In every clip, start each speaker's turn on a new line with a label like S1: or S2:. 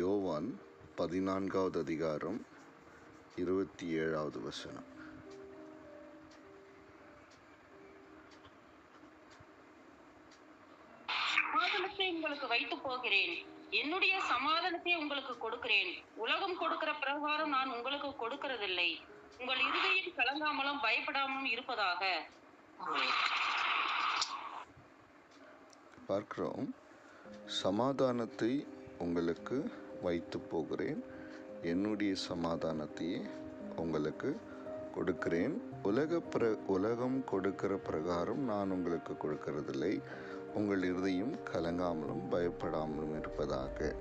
S1: யோவான் பதினான்காவது அதிகாரம் இருபத்தி ஏழாவது வசனம்.
S2: உங்களுக்கு வைத்து போகிறேன். என்னுடைய சமாதானத்தை உங்களுக்கு கொடுக்கிறேன். உலகம் கொடுக்கிற பிரகாரம் நான் உங்களுக்கு கொடுக்கிறதில்லை. உங்கள் இருதயம் கலங்காமலும் பயப்படாமலும் இருப்பதாக.
S1: பார்க்கிறோம். சமாதானத்தை உங்களுக்கு வைத்து போகிறேன். என்னுடைய சமாதானத்தையே உங்களுக்கு கொடுக்கிறேன். உலக பிர உலகம் கொடுக்கிற பிரகாரம் நான் உங்களுக்கு கொடுக்கறதில்லை. உங்கள் இருதையும் கலங்காமலும் பயப்படாமலும் இருப்பதாக.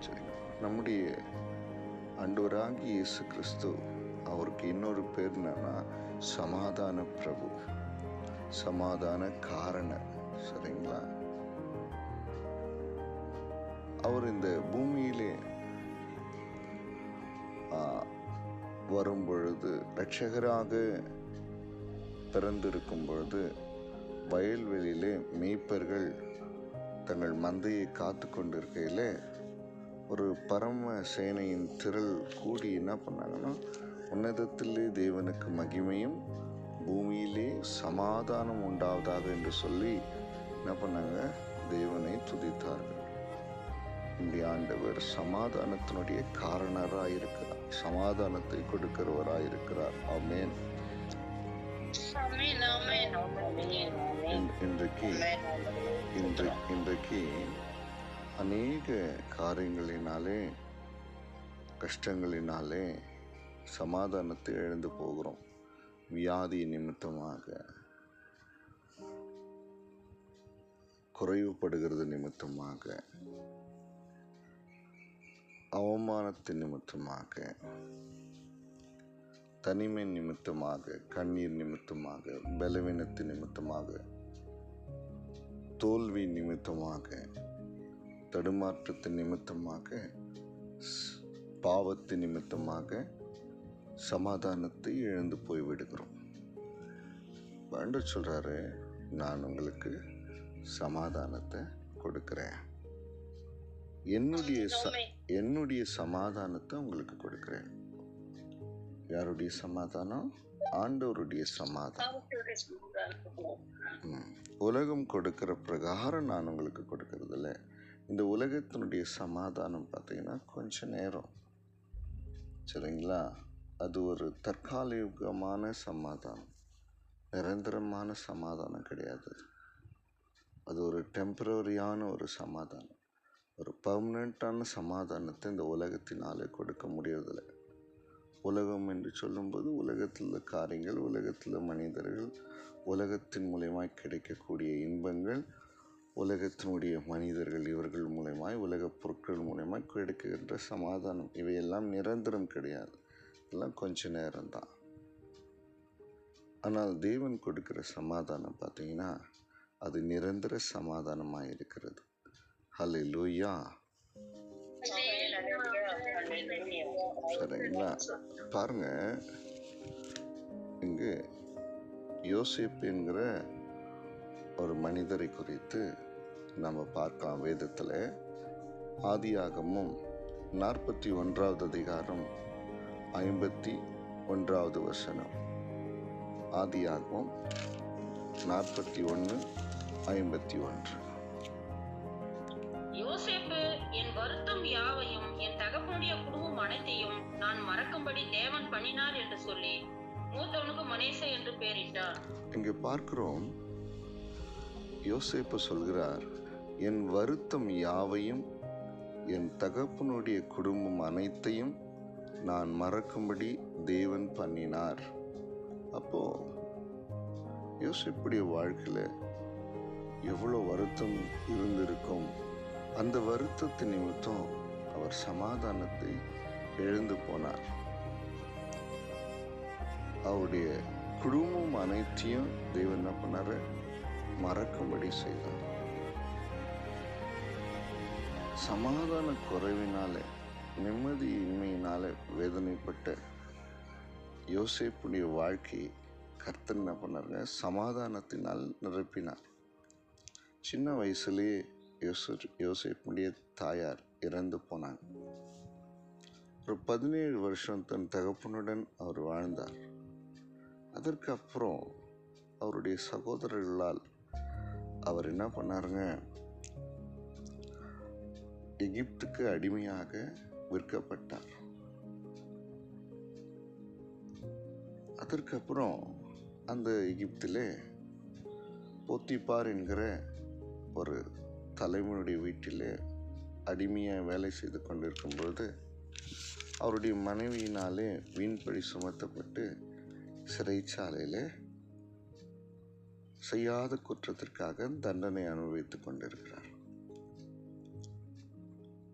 S1: சரிங்க. நம்முடைய அண்டோராகி இயேசு கிறிஸ்து அவருக்கு இன்னொரு பேர் என்னன்னா சமாதான பிரபு. சமாதான காரண சரிங்களா? அவர் இந்த பூமியிலே வரும்பொழுது வரும் பொழுது இரட்சகராக பிறந்திருக்கும் பொழுது வயல்வெளியிலே மேய்ப்பர்கள் தங்கள் மந்தையை காத்து கொண்டிருக்கையில் ஒரு பரம சேனையின் திரள் கூடி என்ன பண்ணாங்கன்னா உன்னதத்திலே தேவனுக்கு மகிமையும் பூமியிலே சமாதானம் உண்டாவதாக என்று சொல்லி என்ன பண்ணாங்க? தேவனை துதித்தார்கள். இந்திய ஆண்டவர் சமாதானத்தினுடைய காரணராக இருக்கிறார் சமாதானத்தை கொடுக்கிறவராய் இருக்கிறார் ஆமென் இன்- இன்றைக்கு இன்று இன்றைக்கு அநேக காரியங்களினாலே கஷ்டங்களினாலே சமாதானத்தை இழந்து போகிறோம். வியாதி நிமித்தமாக. குறைவுபடுகிறது நிமித்தமாக. அவமானத்தின் நிமித்தமாக தனிமை நிமித்தமாக கண்ணீர் நிமித்தமாக பலவீனத்தின் நிமித்தமாக தோல்வி நிமித்தமாக தடுமாற்றத்தின் நிமித்தமாக பாவத்தின் நிமித்தமாக சமாதானத்தை இழந்து போய்விடுகிறோம். வேண்ட சொல்கிறாரு நான் உங்களுக்கு சமாதானத்தை கொடுக்குறேன். என்னுடைய ச என்னுடைய சமாதானத்தை உங்களுக்கு கொடுக்கிறேன். யாருடைய சமாதானம்? ஆண்டவருடைய சமாதானம். உலகம் கொடுக்கிற பிரகாரம் நான் உங்களுக்கு கொடுக்கறதில்ல. இந்த உலகத்தினுடைய சமாதானம் பார்த்தீங்கன்னா கொஞ்ச நேரம். சரிங்களா? அது ஒரு தற்காலிகமான சமாதானம். நிரந்தரமான சமாதானம் கிடையாது. அது ஒரு டெம்பரரியான ஒரு சமாதானம். ஒரு பர்மனெண்ட்டான சமாதானத்தை இந்த உலகத்தினாலே கொடுக்க முடியறதில்ல. உலகம் என்று சொல்லும்போது உலகத்தில் உள்ள காரியங்கள் உலகத்தில் மனிதர்கள் உலகத்தின் மூலயமாய் கிடைக்கக்கூடிய இன்பங்கள் உலகத்தினுடைய மனிதர்கள் இவர்கள் மூலயமாய் உலகப் பொருட்கள் மூலயமாய் கிடைக்கின்ற சமாதானம். இவையெல்லாம் நிரந்தரம் கிடையாது. எல்லாம் கொஞ்ச நேரம்தான். ஆனால் தேவன் கொடுக்கிற சமாதானம் பார்த்தீங்கன்னா அது நிரந்தர சமாதானமாக இருக்கிறது. ஹலிலூயா சரிங்களா பாருங்க. இங்கு யோசேப் என்கிற ஒரு மனிதரை குறித்து நம்ம பார்க்கலாம் வேதத்தில். ஆதியாகமும் நாற்பத்தி ஒன்றாவது அதிகாரம் ஐம்பத்தி ஒன்றாவது வசனம். ஆதியாகமும் நாற்பத்தி ஒன்று ஐம்பத்தி ஒன்று.
S2: பண்ணினார் என்று சொல்லி மூத்தவனுக்கு மனேசே என்று பெயரிட்டார்.
S1: இங்கே பார்க்கிறோம் யோசேப்பு சொல்கிறார் என் வருத்தம் யாவையும் என் தகப்பனுடைய குடும்பம் அனைத்தையும் நான் மறக்கும்படி தேவன் பண்ணினார். அப்போ யோசேப்புடைய வாழ்க்கையில் எவ்வளோ வருத்தம் இருந்திருக்கும். அந்த வருத்தத்தின் நிமித்தம் அவர் சமாதானத்தை எழுந்து போனார். அவருடைய குடும்பம் அனைத்தையும் தெய்வம் என்ன பண்ணாரு? மறக்கும்படி செய்தார். சமாதான குறைவினால நிம்மதியின்மையினால வேதனைப்பட்ட யோசிப்புடைய வாழ்க்கையை கர்த்தர் என்ன பண்ணாருங்க? சமாதானத்தினால் நிரப்பினார். சின்ன வயசுலேயே யோசு யோசிப்புடைய தாயார் இறந்து போனாங்க. ஒரு பதினேழு வருஷம் தன் தகப்பனுடன் அவர் வாழ்ந்தார். அதற்கு அப்புறம் அவருடைய சகோதரர்களால் அவர் என்ன பண்ணாருங்க? எகிப்துக்கு அடிமையாக விற்கப்பட்டார். அதற்கப்புறம் அந்த எகிப்திலே போத்திப்பார் என்கிற ஒரு தலைவனுடைய வீட்டிலே அடிமையாக வேலை செய்து கொண்டிருக்கும் பொழுது அவருடைய மனைவியினாலே வீண்பழி சுமத்தப்பட்டு சிறைச்சாலையில் செய்யாத குற்றத்திற்காக தண்டனை அனுபவித்துக் கொண்டிருக்கிறார்.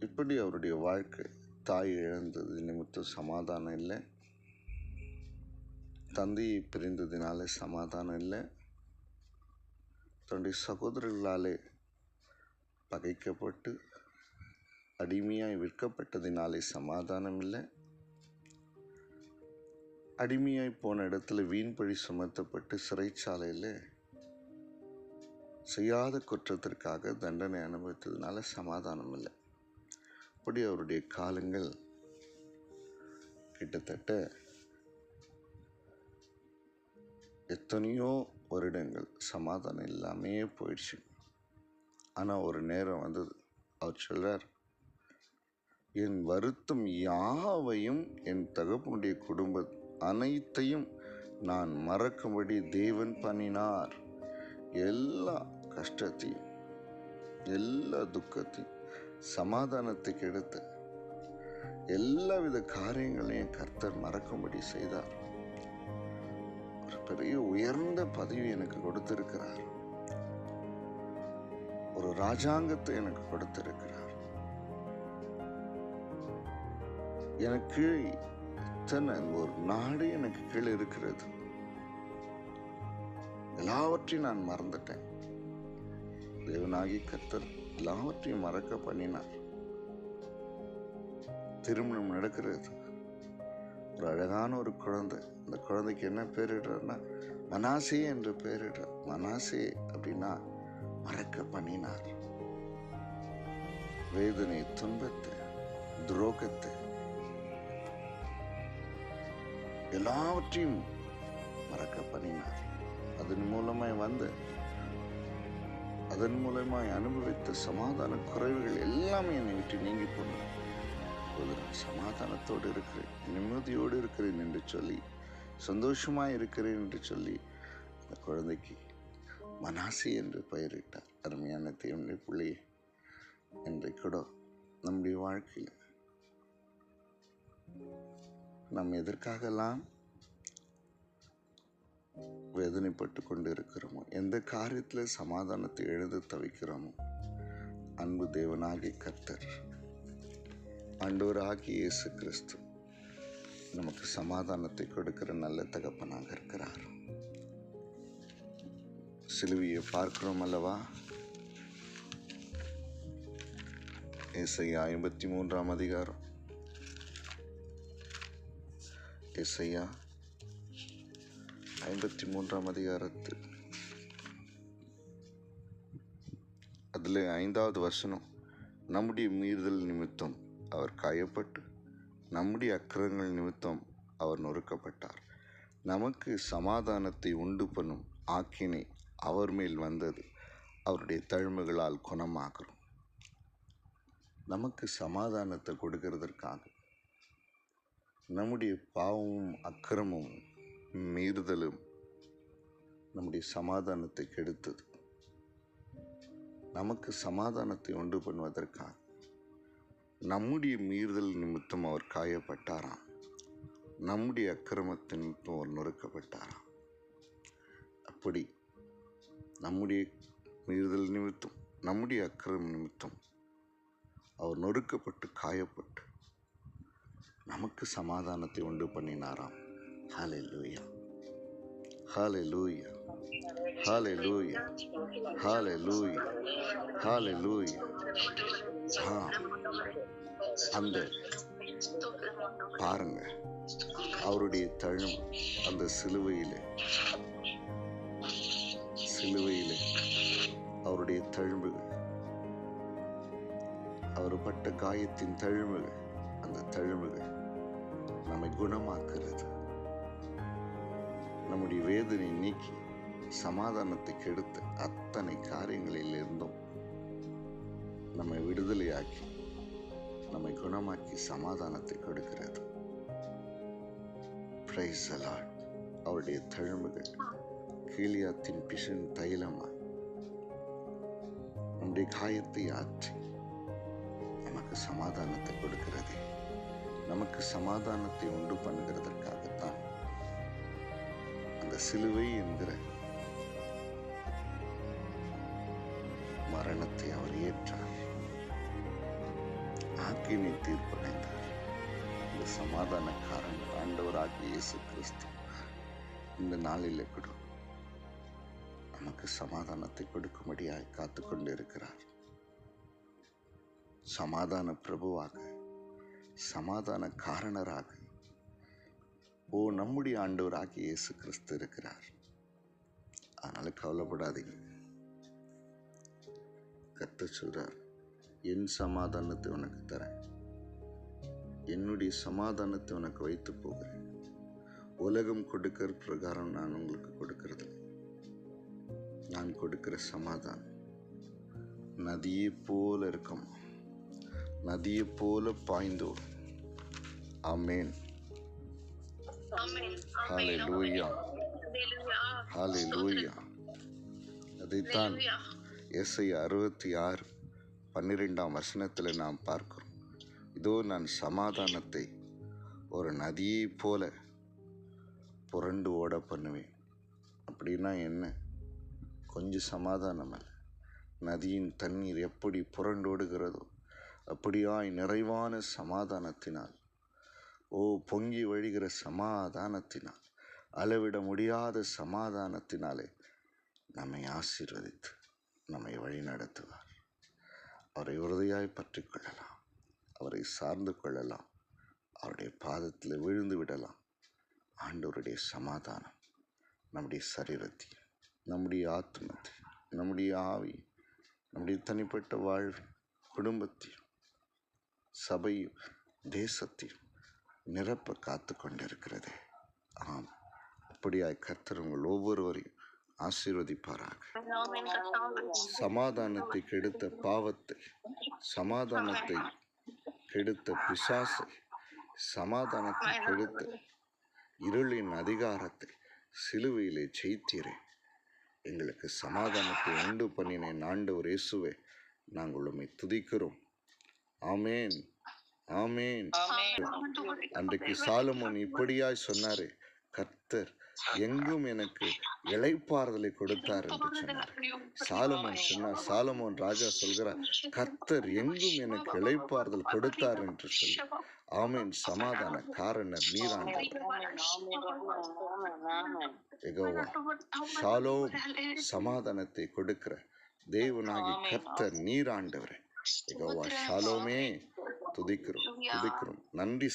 S1: இப்படி அவருடைய வாழ்க்கை தாய் இழந்தது நிமித்தம் சமாதானம் இல்லை. தந்தையை பிரிந்ததினாலே சமாதானம் இல்லை. தன்னுடைய சகோதரர்களாலே பகைக்கப்பட்டு அடிமையாய் விற்கப்பட்டதினாலே சமாதானம் இல்லை. அடிமையாய் போன இடத்துல வீண்பழி சுமத்தப்பட்டு சிறைச்சாலையில் செய்யாத குற்றத்திற்காக தண்டனை அனுபவித்ததுனால சமாதானம் இல்லை அப்படி அவருடைய காலங்கள் கிட்டத்தட்ட எத்தனையோ வருடங்கள் சமாதானம் இல்லாமே போயிடுச்சு. ஆனால் ஒரு நேரம் வந்தது அவர் சொல்கிறார் என் வருத்தம் யாவையும் என் தகப்பனுடைய குடும்ப அனைத்தையும் நான் மறக்கும்படி தேவன் பண்ணினார். எல்லா கஷ்டத்தையும் எல்லா துக்கத்தையும் சமாதானத்தை கெடுத்த எல்லாவித காரியங்களையும் கர்த்தர் மறக்கும்படி செய்தார். ஒரு பெரிய உயர்ந்த பதவி எனக்கு கொடுத்திருக்கிறார். ஒரு ராஜாங்கத்தை எனக்கு கொடுத்திருக்கிறார். எனக்கு இத்தனை ஒரு நாடு எனக்கு கீழே இருக்கிறது. எல்லாவற்றையும் நான் மறந்துட்டேன். தேவனாகி கத்தர் எல்லாவற்றையும் மறக்க பண்ணினார். திருமணம் நடக்கிறது. ஒரு அழகான ஒரு குழந்தை. அந்த குழந்தைக்கு என்ன பேரிடுறாருன்னா மனாசே என்று பேரிடுறார் மனாசே அப்படின்னா மறக்க பண்ணினார். வேதனை துன்பத்தை துரோகத்தை எல்லாவற்றையும் மறக்க பண்ணினார் அதன் மூலமாய் வந்து அதன் மூலமாய் அனுபவித்த சமாதான குறைவுகள் எல்லாமே என்னை விட்டு நீங்கி போன நான் சமாதானத்தோடு இருக்கிறேன் நிம்மதியோடு இருக்கிறேன் என்று சொல்லி சந்தோஷமாக இருக்கிறேன் என்று சொல்லி அந்த குழந்தைக்கு மனாசி என்று பெயரிட்டார் அருமையான தேவனை பிள்ளையே என்று கூட நம்முடைய வாழ்க்கையில் நாம் எதற்காகலாம் வேதனைப்பட்டு கொண்டு இருக்கிறோமோ எந்த காரியத்தில் சமாதானத்தை எழுத தவிக்கிறோமோ அன்பு தேவனாகி கர்த்தர் ஆண்டவராகி இயேசு கிறிஸ்து நமக்கு சமாதானத்தை கொடுக்கிற நல்ல தகப்பனாக இருக்கிறார். சிலுவையை பார்க்கிறோம் அல்லவா? இசை ஐம்பத்தி மூன்றாம் அதிகாரம். இசையா? ஐம்பத்தி மூன்றாம் அதிகாரத்தில் அதில் ஐந்தாவது வசனம் நம்முடைய மீறுதல் நிமித்தம் அவர் காயப்பட்டு நம்முடைய அக்கிரங்கள் நிமித்தம் அவர் நொறுக்கப்பட்டார். நமக்கு சமாதானத்தை உண்டு பண்ணும் ஆக்கினை அவர் மேல் வந்தது. அவருடைய தழும்புகளால் குணமாகிறோம். நமக்கு சமாதானத்தை கொடுக்கறதற்காக நம்முடைய பாவமும் அக்கிரமும் மீறுதலும் நம்முடைய சமாதானத்தை கெடுத்தது. நமக்கு சமாதானத்தை உண்டு பண்ணுவதற்காக நம்முடைய மீறுதல் நிமித்தம் அவர் காயப்பட்டாராம். நம்முடைய அக்கிரமத்தின் நிமித்தம் அவர் நொறுக்கப்பட்டாராம். அப்படி நம்முடைய மீறுதல் நிமித்தம் நம்முடைய அக்கிரம நிமித்தம் அவர் நொறுக்கப்பட்டு காயப்பட்டு நமக்கு சமாதானத்தை உண்டு பண்ணினாராம். ஹாலே லூயா ஹாலே லூயா ஹாலே லூயா ஹாலே லூயா ஹாலே லூயா ஆ. அந்த பாருங்க அவருடைய தழும் அந்த சிலுவையில் சிலுவையில் அவருடைய தழும்புகள் அவர் பட்ட காயத்தின் தழும்புகள் அந்த தழும்புகள் நம்மை குணமாக்குறது. நம்முடைய வேதனை நீக்கி சமாதானத்தை கெடுத்த அத்தனை காரியங்களிலிருந்தும் நம்மை விடுதலையாக்கி நம்மை குணமாக்கி சமாதானத்தை கொடுக்கிறது. பிரைஸ் அலாட் அவருடைய தழும்புகள் கீழியாத்தின் பிசின் தைலமாய் நம்முடைய காயத்தை ஆற்றி நமக்கு சமாதானத்தை கொடுக்கிறது. நமக்கு சமாதானத்தை உண்டு பண்ணுகிறதற்காகத்தான். அந்த சிலுவை என்கிற மரணத்தை அவர் ஏற்றார். ஆக்கினை தீர்ப்படைந்தார். இந்த சமாதானக்காரன் ஆண்டவராகிய இயேசு கிறிஸ்து இந்த நாளில் கூட நமக்கு சமாதானத்தை கொடுக்கும்படியாய் காத்து கொண்டு இருக்கிறார் சமாதான பிரபுவாக சமாதான காரணராக ஓ நம்முடைய ஆண்டவராக இயேசு கிறிஸ்து இருக்கிறார். அதனால் கவலைப்படாதீங்க. கத்த சொல்கிறார் என் சமாதானத்தை உனக்கு தரேன். என்னுடைய சமாதானத்தை உனக்கு வைத்து போகிறேன். உலகம் கொடுக்கிற பிரகாரம் நான் உங்களுக்கு கொடுக்கறது நான் கொடுக்கிற சமாதானம் நதியை போல இருக்கும். நதியை போல பாய்ந்தோடும் ஆமேன். ஹalleluya. லூயா அதைத்தான் எஸ்ஐ அறுபத்தி ஆறு பன்னிரெண்டாம் வசனத்தில் நாம் பார்க்கிறோம். இதோ நான் சமாதானத்தை ஒரு நதியைப் போல புரண்டு ஓட பண்ணுவேன். அப்படின்னா என்ன? கொஞ்சம் சமாதானம் நதியின் தண்ணீர் எப்படி புரண்டோடுகிறதோ அப்படியாய் நிறைவான சமாதானத்தினால். ஓ பொங்கி வழிகிற சமாதானத்தினால். அளவிட முடியாத சமாதானத்தினாலே நம்மை ஆசீர்வதித்து நம்மை வழி நடத்துவார் அவரை உறுதியாய் பற்றி கொள்ளலாம். அவரை சார்ந்து கொள்ளலாம். அவருடைய பாதத்தில் விழுந்து விடலாம். ஆண்டவருடைய சமாதானம் நம்முடைய சரீரத்தையும் நம்முடைய ஆத்மத்தை நம்முடைய ஆவி நம்முடைய தனிப்பட்ட வாழ்வு குடும்பத்தையும் சபையும் தேசத்தையும் நிரப்ப காத்து கொண்டிருக்கிறது. ஆம். அப்படியாய் கர்த்தர் உங்கள் ஒவ்வொருவரையும் ஆசீர்வதிப்பாராக. சமாதானத்தை கெடுத்த பாவத்தை சமாதானத்தை கெடுத்த பிசாசை சமாதானத்தை கெடுத்த இருளின் அதிகாரத்தை சிலுவையிலே செய்தீரே எங்களுக்கு சமாதானத்தை உண்டு பண்ணினேன் ஆண்டவர் இயேசுவே நாங்கள் உண்மை துதிக்கிறோம். ஆமேன். ஆமேன். அன்றைக்கு சாலமோன் இப்படியாய் சொன்னாரே கர்த்தர் எங்கும் எனக்கு இளைப்பாறுதலை கொடுத்தார் என்று சொன்னார். சாலமோன் சொன்னார் சாலமோன் ராஜா சொல்கிறார் கர்த்தர் எங்கும் எனக்கு இளைப்பாறுதல் கொடுத்தார் என்று சொல்லி. ஆமேன். சமாதான காரணர் நீராண்டவர் ஷாலோம் சமாதானத்தை கொடுக்கிற தேவனாகி கர்த்தர் நீராண்டவரே. எகோவா ஷாலோமே துதிக்கிறோம் துதிக்கிறோம். நன்றி.